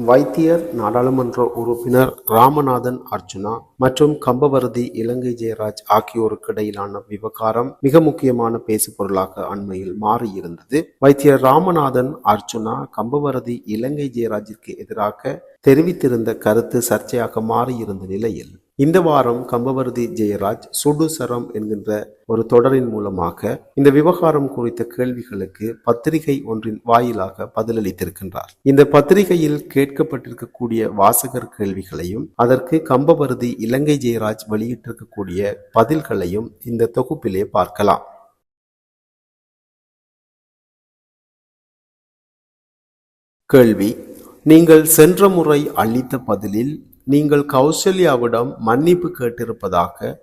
வைத்தியர் நாடாளுமன்ற உறுப்பினர் ராமநாதன் அர்ஜுனா மற்றும் கம்பவரதி இலங்கை ஜெயராஜ் ஆகியோருக்கு இடையிலான விவகாரம் மிக முக்கியமான பேசுபொருளாக அண்மையில் மாறியிருந்தது. வைத்தியர் ராமநாதன் அர்ஜுனா கம்பவரதி இலங்கை ஜெயராஜிற்கு எதிராக தெரிவித்திருந்த கருத்து சர்ச்சையாக மாறியிருந்த நிலையில் இந்த வாரம் கம்பவரதி ஜெயராஜ் சுடு சரம் என்கின்ற ஒரு தொடரின் மூலமாக இந்த விவகாரம் குறித்த கேள்விகளுக்கு பத்திரிகை ஒன்றின் வாயிலாக பதிலளித்திருக்கின்றார். இந்த பத்திரிகையில் கேட்கப்பட்டிருக்கக்கூடிய வாசகர் கேள்விகளையும் அதற்கு கம்பவரதி இலங்கை ஜெயராஜ் வெளியிட்டிருக்கக்கூடிய பதில்களையும் இந்த தொகுப்பிலே பார்க்கலாம். கேள்வி நீங்கள் சென்ற முறை அளித்த பதிலில் நீங்கள் கௌசல்யாவிடம் மன்னிப்பு கேட்டிருப்பதாக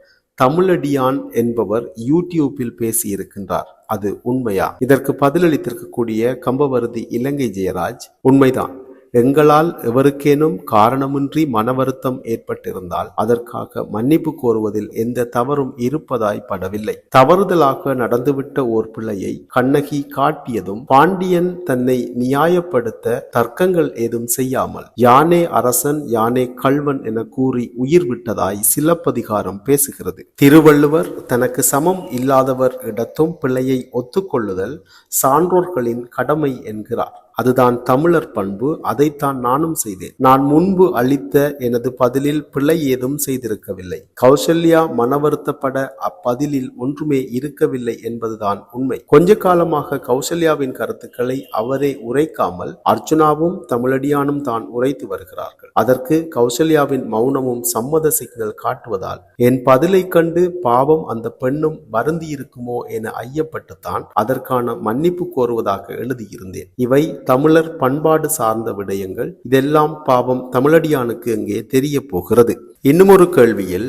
தமிழடியான் என்பவர் யூடியூப்பில் பேசியிருக்கின்றார். அது உண்மையா? இதற்கு பதிலளித்திருக்கக்கூடிய கம்பவருதி இலங்கை ஜெயராஜ் உண்மைதான். எங்களால் எவருக்கேனும் காரணமின்றி மன வருத்தம் ஏற்பட்டிருந்தால் அதற்காக மன்னிப்பு கோருவதில் எந்த தவறும் இருப்பதாய் படவில்லை. தவறுதலாக நடந்துவிட்ட ஓர் பிள்ளையை கண்ணகி காட்டியதும் பாண்டியன் தன்னை நியாயப்படுத்த தர்க்கங்கள் ஏதும் செய்யாமல் யானே அரசன் யானே கள்வன் என கூறி உயிர் விட்டதாய் சிலப்பதிகாரம் பேசுகிறது. திருவள்ளுவர் தனக்கு சமம் இல்லாதவர் இடத்தும் பிள்ளையை ஒத்துக்கொள்ளுதல் சான்றோர்களின் கடமை என்கிறார். அதுதான் தமிழர் பண்பு அதைத்தான் நானும் செய்தேன். நான் முன்பு அளித்த எனது பதிலில் பிழை ஏதும் செய்திருக்கவில்லை. கௌசல்யா மனவருத்தப்பட அப்பதிலில் ஒன்றுமே இருக்கவில்லை என்பதுதான் உண்மை. கொஞ்ச காலமாக கௌசல்யாவின் கருத்துக்களை அவரே உரைக்காமல் அர்ஜுனாவும் தமிழடியானும் தான் உரைத்து வருகிறார்கள். அதற்கு கௌசல்யாவின் மௌனமும் சம்மத சிக்னல் காட்டுவதால் என் பதிலை கண்டு பாவம் அந்த பெண்ணும் வருந்தி இருக்குமோ என ஐயப்பட்டுத்தான் அதற்கான மன்னிப்பு கோருவதாக எழுதியிருந்தேன். இவை தமிழர் பண்பாடு சார்ந்த விடயங்கள் இதெல்லாம் பாவம் தமிழடியானுக்கு அங்கே தெரிய போகிறது. இன்னும் ஒரு கேள்வியில்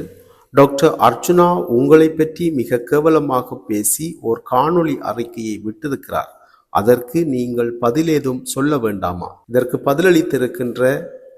டாக்டர் அர்ச்சுனா உங்களை பற்றி மிக கேவலமாக பேசி ஒரு காணொளி அறிக்கையை விட்டிருக்கிறார். அதற்கு நீங்கள் பதிலேதும் சொல்ல வேண்டாமா? இதற்கு பதிலளித்திருக்கின்ற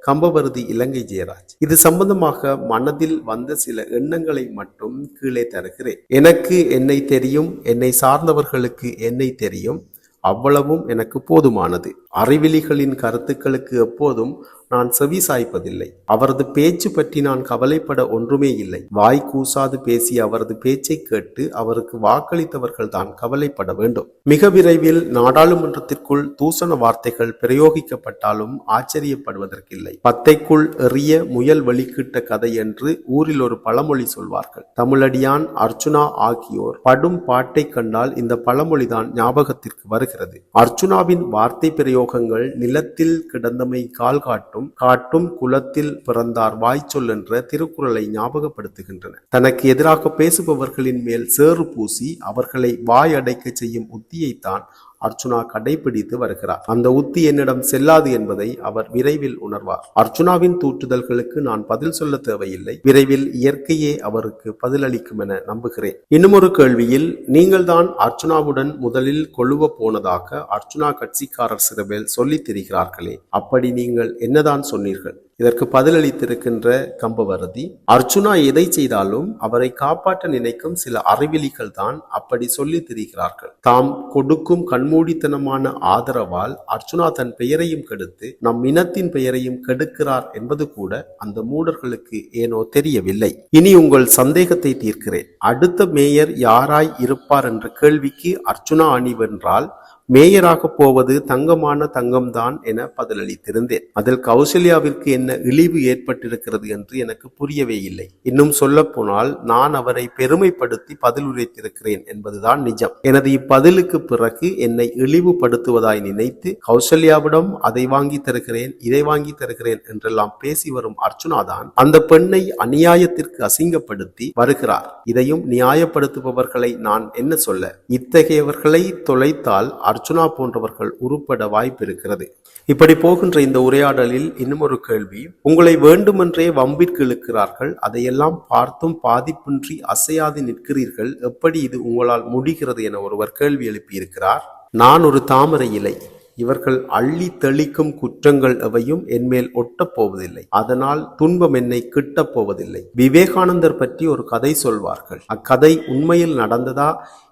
கம்பவருதி இலங்கை ஜெயராஜ் இது சம்பந்தமாக மனதில் வந்த சில எண்ணங்களை மட்டும் கீழே தருகிறேன். எனக்கு என்னை தெரியும் என்னை சார்ந்தவர்களுக்கு என்னை தெரியும். அவ்வளவும் எனக்கு போதுமானது. அறிவிலிகளின் கருத்துக்களுக்கு எப்போதும் நான் செவி சாய்ப்பதில்லை. அவரது பேச்சு பற்றி நான் கவலைப்பட ஒன்றுமே இல்லை. வாய் கூசாது பேசிய அவரது பேச்சை கேட்டு அவருக்கு வாக்களித்தவர்கள் தான் கவலைப்பட வேண்டும். மிக விரைவில் நாடாளுமன்றத்திற்குள் தூசண வார்த்தைகள் பிரயோகிக்கப்பட்டாலும் ஆச்சரியப்படுவதற்கில்லை. பத்தைக்குள் எறிய முயல் வெளிக்கிட்ட கதை என்று ஊரில் ஒரு பழமொழி சொல்வார்கள். தமிழடியான் அர்ச்சுனா ஆகியோர் படும் பாட்டை கண்டால் இந்த பழமொழிதான் ஞாபகத்திற்கு வருகிறது. அர்ச்சுனாவின் வார்த்தை பிரயோகங்கள் நிலத்தில் கிடந்தமை கால்காட்டும் காட்டும் காட்டும் குலத்தில் பிறந்தார் வாய்ச்சொல் என்ற திருக்குறளை ஞாபகப்படுத்துகின்றன. தனக்கு எதிராக பேசுபவர்களின் மேல் சேறு பூசி அவர்களை வாய் அடைக்க செய்யும் உத்தியைத்தான் அர்ச்சுனா கடைபிடித்து வருகிறார். அந்த உத்தி என்னிடம் செல்லாது என்பதை அவர் விரைவில் உணர்வார். அர்ச்சுனாவின் தூற்றுதல்களுக்கு நான் பதில் சொல்ல தேவையில்லை. விரைவில் இயற்கையே அவருக்கு பதிலளிக்கும் என நம்புகிறேன். இன்னும் ஒரு கேள்வியில் நீங்கள் தான் அர்ச்சுனாவுடன் முதலில் கொழுவ போனதாக அர்ச்சுனா கட்சிக்காரர் சிறுபேல் சொல்லித் திரிகிறார்களே. அப்படி நீங்கள் என்னதான் சொன்னீர்கள்? இதற்கு பதிலளித்திருக்கின்ற கம்பவரதி அர்ச்சுனா எதை செய்தாலும் அவரை காப்பாற்ற நினைக்கும் சில அறிவிலிகள் தான் அப்படி சொல்லி திரிகிறார்கள். தாம் கொடுக்கும் கண்மூடித்தனமான ஆதரவால் அர்ச்சுனா தன் பெயரையும் கெடுத்து நம் இனத்தின் பெயரையும் கெடுக்கிறார் என்பது கூட அந்த மூடர்களுக்கு ஏனோ தெரியவில்லை. இனி உங்கள் சந்தேகத்தை தீர்க்கிறேன். அடுத்த மேயர் யாராய் இருப்பார் என்ற கேள்விக்கு அர்ச்சுனா அணி வென்றால் மேயராக போவது தங்கமான தங்கம்தான் என பதிலளித்திருந்தேன். அதில் கௌசல்யாவிற்கு என்ன இழிவு ஏற்பட்டிருக்கிறது என்று எனக்கு புரியவே இல்லை. இன்னும் சொல்ல போனால் நான் அவரை பெருமைப்படுத்தி பதில் உரைத்திருக்கிறேன் என்பதுதான் நிஜம். எனது இப்பதிலுக்கு பிறகு என்னை இழிவுபடுத்துவதாய் நினைத்து கௌசல்யாவிடம் அதை வாங்கி தருகிறேன் இதை வாங்கி தருகிறேன் என்றெல்லாம் பேசி வரும் அர்ச்சுனாதான் அந்த பெண்ணை அநியாயத்திற்கு அசிங்கப்படுத்தி வருகிறார். இதையும் நியாயப்படுத்துபவர்களை நான் என்ன சொல்ல? இத்தகையவர்களை தொலைத்தால் அர்ச்சுனா போன்றவர்கள் உருப்பட வாய்ப்பு இருக்கிறது இப்படி போகின்ற இந்த உரையாடலில் இன்னும் ஒரு கேள்வி உங்களை வேண்டுமென்றே வம்பிற்கு இழுக்கிறார்கள் அதையெல்லாம் பார்த்தும் பாதிப்பின்றி அசையாது நிற்கிறீர்கள் எப்படி இது உங்களால் முடிகிறது என ஒருவர் கேள்வி எழுப்பியிருக்கிறார். நான் ஒரு தாமரை இலை இவர்கள் அள்ளி தெளிக்கும் குற்றங்கள் எவையும் என்மேல் ஒட்டப் போவதில்லை அதனால் துன்பம் என்னை கிட்டப் போவதில்லை. விவேகானந்தர் பற்றி ஒரு கதை சொல்வார்கள். அக்கதை உண்மையில் நடந்ததா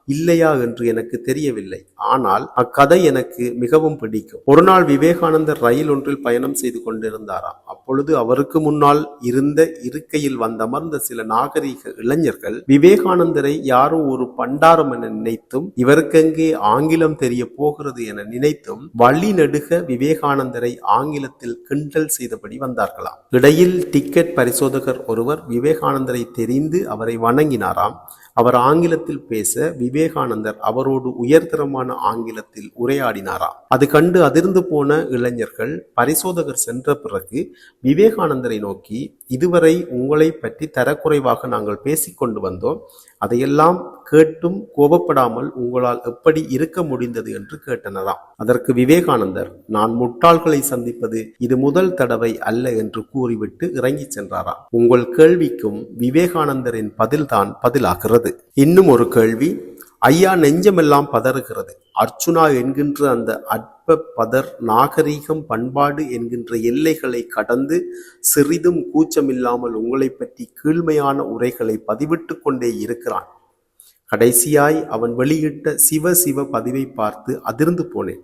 இல்லையா என்று எனக்கு தெரியவில்லை. ஆனால் அக்கதை எனக்கு மிகவும் பிடிக்கும். ஒரு நாள் விவேகானந்தர் ரயில் ஒன்றில் பயணம் செய்து கொண்டிருந்தாராம். அப்பொழுது அவருக்கு முன்னால் இருந்த இருக்கையில் வந்தமர்ந்த சில நாகரீக இளைஞர்கள் விவேகானந்தரை யாரோ ஒரு பண்டாரம் என நினைத்தும் இவருக்கெங்கே ஆங்கிலம் தெரிய போகிறது என நினைத்தும் வழி நெடுக விவேகானந்தரை ஆங்கிலத்தில் கிண்டல் செய்தபடி வந்தார்களாம். இடையில் டிக்கெட் பரிசோதகர் ஒருவர் விவேகானந்தரை தெரிந்து அவரை வணங்கினாராம். அவர் ஆங்கிலத்தில் பேச விவேகானந்தர் அவரோடு உயர்தரமான ஆங்கிலத்தில் உரையாடினாரா? அது கண்டு அதிர்ந்து போன இளைஞர்கள் பரிசோதகர் சென்ற பிறகு விவேகானந்தரை நோக்கி இதுவரை உங்களை பற்றி தரக்குறைவாக நாங்கள் பேசிக்கொண்டு வந்தோம். அதையெல்லாம் கேட்டும் கோபப்படாமல் உங்களால் எப்படி இருக்க முடிந்தது என்று கேட்டனராம் அதற்கு விவேகானந்தர் நான் முட்டாள்களை சந்திப்பது இது முதல் தடவை அல்ல என்று கூறிவிட்டு இறங்கிச் சென்றாராம். உங்கள் கேள்விக்கும் விவேகானந்தரின் பதில்தான் பதிலாகிறது. இன்னும் ஒரு கேள்வி ஐயா நெஞ்சமெல்லாம் பதறுகிறது. அர்ச்சுனா என்கின்ற அந்த அற்ப பதர் நாகரீகம் பண்பாடு என்கின்ற எல்லைகளை கடந்து சிறிதும் கூச்சமில்லாமல் உங்களை பற்றி கீழ்மையான உரைகளை பதிவிட்டு கொண்டே இருக்கிறான். கடைசியாய் அவன் வெளியிட்ட சிவ சிவ பதிவை பார்த்து அதிர்ந்து போனேன்.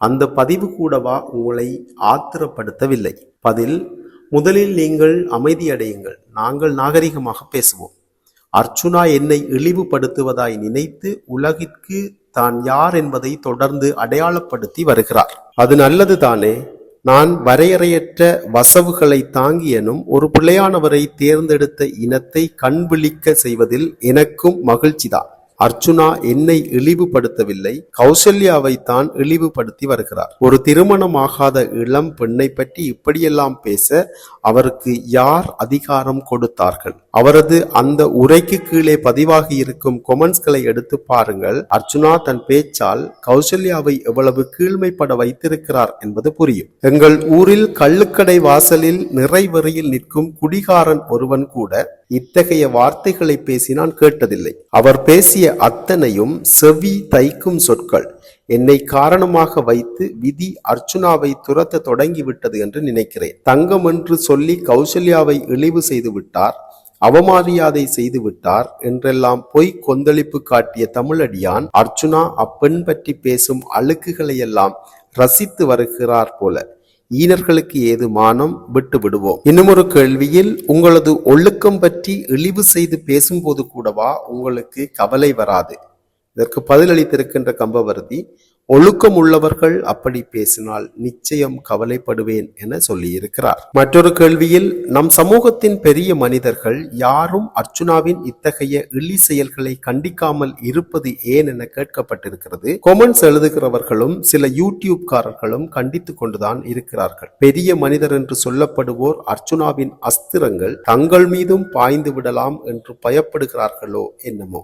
அந்த பதிவு கூடவா உங்களை ஆத்திரப்படுத்தவில்லை. பதில் முதலில் நீங்கள் அமைதியடையுங்கள். நாங்கள் நாகரிகமாக பேசுவோம். அர்ச்சுனா என்னை இழிவுபடுத்துவதாய் நினைத்து உலகிற்கு தான் யார் என்பதை தொடர்ந்து அடையாளப்படுத்தி வருகிறார். அது நல்லது தானே நான் வரையறையற்ற வசவுகளை தாங்கியனும் ஒரு பிள்ளையானவரை தேர்ந்தெடுத்த இனத்தை கண்விழிக்க செய்வதில் எனக்கும் மகிழ்ச்சிதான். அர்ச்சுனா என்னை இழிவுபடுத்தவில்லை கௌசல்யாவை தான் இழிவுபடுத்தி வருகிறார். ஒரு திருமணமாகாத இளம் பெண்ணை பற்றி இப்படியெல்லாம் பேச அவருக்கு யார் அதிகாரம் கொடுத்தார்கள்? அவரது அந்த உரைக்கு கீழே பதிவாகி இருக்கும் கொமெண்ட்ஸ்களை எடுத்து பாருங்கள். அர்ச்சுனா தன் பேச்சால் கௌசல்யாவை எவ்வளவு கீழ்மைப்பட வைத்திருக்கிறார் என்பது புரியும். எங்கள் ஊரில் கள்ளுக்கடை வாசலில் நிறைவெறியில் நிற்கும் குடிகாரன் ஒருவன் கூட இத்தகைய வார்த்தைகளை பேசி நான் கேட்டதில்லை. அவர் பேசிய அத்தனையும் செவி தைக்கும் சொற்கள். என்னை காரணமாக வைத்து விதி அர்ச்சுனாவை துரத்த தொடங்கிவிட்டது என்று நினைக்கிறேன். தங்கம் என்று சொல்லி கௌசல்யாவை இழிவு செய்து விட்டார் அவமரியாதை செய்து விட்டார் என்றெல்லாம் பொய் கொந்தளிப்பு காட்டிய தமிழடியான் அர்ச்சுனா அப்பெண் பற்றி பேசும் அழுக்குகளையெல்லாம் ரசித்து வருகிறார் போல. ஈனர்களுக்கு ஏது மானம் விட்டு விடுவோம்? இன்னுமொரு கேள்வியில் உங்களது ஒழுக்கம் பற்றி இழிவு செய்து பேசும்போது கூடவா உங்களுக்கு கவலை வராது? இதற்கு பதிலளித்திருக்கின்ற கம்பவர்த்தி ஒழுக்கம் உள்ளவர்கள் அப்படி பேசினால் நிச்சயம் கவலைப்படுவேன் என சொல்லியிருக்கிறார். மற்றொரு கேள்வியில் நம் சமூகத்தின் பெரிய மனிதர்கள் யாரும் அர்ச்சுனாவின் இத்தகைய இழி செயல்களை கண்டிக்காமல் இருப்பது ஏன் என கேட்கப்பட்டிருக்கிறது. கொமெண்ட்ஸ் எழுதுகிறவர்களும் சில யூடியூப்காரர்களும் கண்டித்து கொண்டுதான் இருக்கிறார்கள். பெரிய மனிதர் என்று சொல்லப்படுவோர் அர்ச்சுனாவின் அஸ்திரங்கள் தங்கள் மீதும் பாய்ந்து விடலாம் என்று பயப்படுகிறார்களோ என்னமோ.